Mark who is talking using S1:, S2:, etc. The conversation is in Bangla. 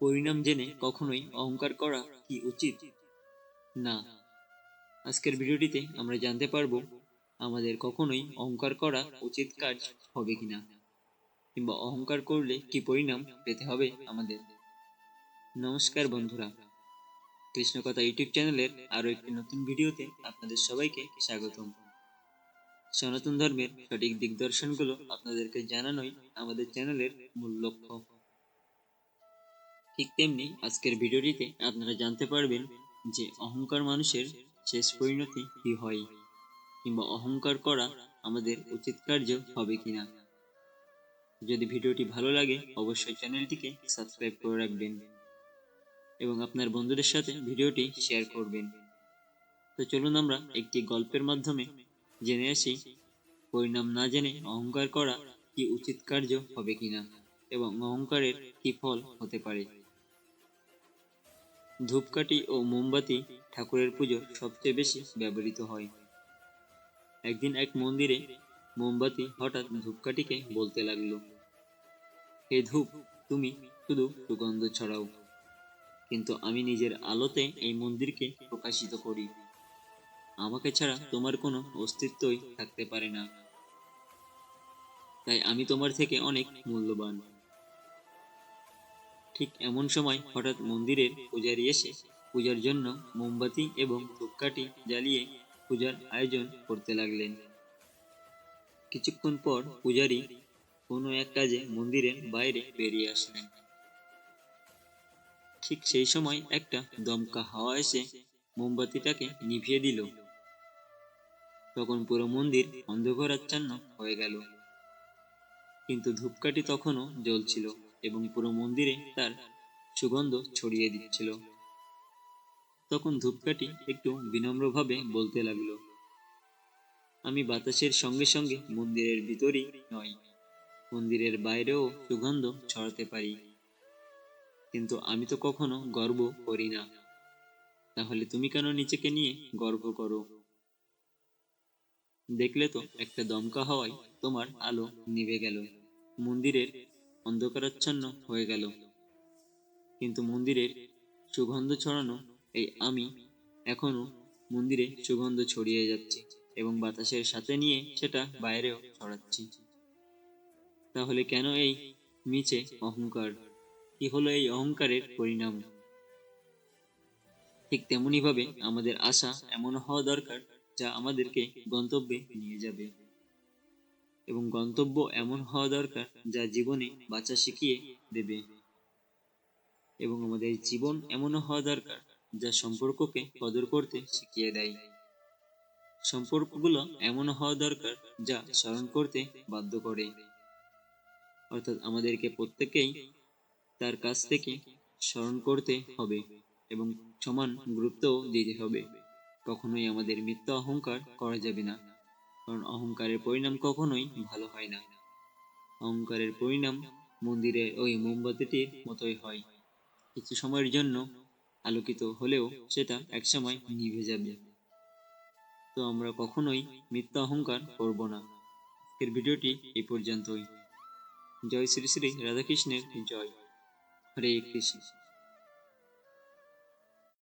S1: পরিণাম জেনে কখনোই অহংকার করা কি উচিত? না। আজকের ভিডিওটিতে আমরা জানতে পারব আমাদের কখনোই অহংকার করা উচিত কাজ হবে কিনা, কিংবা অহংকার করলে কি পরিণাম পেতে হবে আমাদের। নমস্কার বন্ধুরা। কৃষ্ণকথা ইউটিউব চ্যানেলের আরও একটি নতুন ভিডিওতে আপনাদের সবাইকে স্বাগতম। সনাতন ধর্মের সঠিক দিগদর্শনগুলো আপনাদেরকে জানানোই আমাদের চ্যানেলের মূল লক্ষ্য। ঠিক তেমনি আজকের ভিডিওটিতে আপনারা জানতে পারবেন যে অহংকার মানুষের শেষ পরিণতি কি হয়, কিংবা অহংকার করা আমাদের উচিত কার্য হবে কিনা। যদি ভিডিওটি ভালো লাগে, অবশ্যই চ্যানেলটিকে সাবস্ক্রাইব করে রাখবেন এবং আপনার বন্ধুদের সাথে ভিডিওটি শেয়ার করবেন। তো চলুন আমরা একটি গল্পের মাধ্যমে জেনে আসি, পরিণাম না জেনে অহংকার করা কি উচিত কার্য হবে কিনা এবং অহংকারের কি ফল হতে পারে। ধূপকাঠি ও মোমবাতি ঠাকুরের পুজোর সবচেয়ে বেশি ব্যবহৃত হয়। একদিন এক মন্দিরে মোমবাতি হঠাৎ ধূপকাঠিকে বলতে লাগল, হে ধূপ, তুমি শুধু সুগন্ধ ছড়াও, কিন্তু আমি নিজের আলোতে এই মন্দিরকে প্রকাশিত করি। আমাকে ছাড়া তোমার কোনো অস্তিত্বই থাকতে পারে না। তাই আমি তোমার থেকে অনেক মূল্যবান। ঠিক এমন সময় হঠাৎ মন্দিরের পূজারী এসে পূজার জন্য মোমবাতি এবং ধূপকাঠি জ্বালিয়ে পূজার আয়োজন করতে লাগলেন। কিছুক্ষণ পর পূজারী কোনো এক কাজে মন্দিরের বাইরে বেরিয়ে আসলেন। ঠিক সেই সময় একটা দমকা হাওয়া এসে মোমবাতিটাকে নিভিয়ে দিল। তখন পুরো মন্দির অন্ধকারাচ্ছন্ন হয়ে গেল। কিন্তু ধূপকাঠি তখনও জ্বলছিল। এবং পুরো মন্দিরে তার সুগন্ধ ছড়িয়ে দিচ্ছিল। তখন ধূপকাঠি একটু বিনম্রভাবে বলতে লাগল, আমি বাতাসের সঙ্গে সঙ্গে মন্দিরের ভিতরই নয় মন্দিরের বাইরেও সুগন্ধ ছড়াতে পারি। কিন্তু আমি তো কখনো গর্ব করি না। তাহলে তুমি কেন নিজেকে নিয়ে গর্ব করো? দেখলে তো একটা দমকা হওয়ায় তোমার আলো নিভে গেল। মন্দিরের অন্ধকারাচ্ছন্ন হয়ে গেল। কিন্তু মন্দিরের সুগন্ধ ছড়ানো এই আমি এখনও মন্দিরে সুগন্ধ ছড়িয়ে যাচ্ছে এবং বাতাসের সাথে নিয়ে সেটা বাইরেও ছড়াচ্ছি। তাহলে কেন এই মিছে অহংকার? কি হলো এই অহংকারের পরিণাম? ঠিক তেমনি ভাবে আমাদের আশা এমন হওয়া দরকার যা আমাদেরকে গন্তব্যে নিয়ে যাবে। এবং গন্তব্য এমন হওয়া দরকার যা জীবনে বাঁচা শিখিয়ে দেবে। এবং আমাদের জীবন এমনও হওয়া দরকার যা সম্পর্ককে কদর করতে শিখিয়ে দেয়। সম্পর্কগুলো এমন হওয়া দরকার যা স্মরণ করতে বাধ্য করে। অর্থাৎ আমাদেরকে প্রত্যেকেই তার কাছ থেকে স্মরণ করতে হবে এবং সমান গুরুত্বও দিতে হবে। কখনোই আমাদের মিথ্যা অহংকার করা যাবে না। কারণ অহংকারের পরিণাম কখনোই ভালো হয় না। অহংকারের পরিণাম মন্দিরের ওই মোমবাতিটির মতোই হয়। কিছু সময়ের জন্য আলোকিত হলেও সেটা একসময় নিভে যাবে। তো আমরা কখনোই মিথ্যা অহংকার করব না। আজকের ভিডিওটি এই পর্যন্তই। জয় শ্রী শ্রী রাধাকৃষ্ণের জয়। হরে কৃষ্ণ।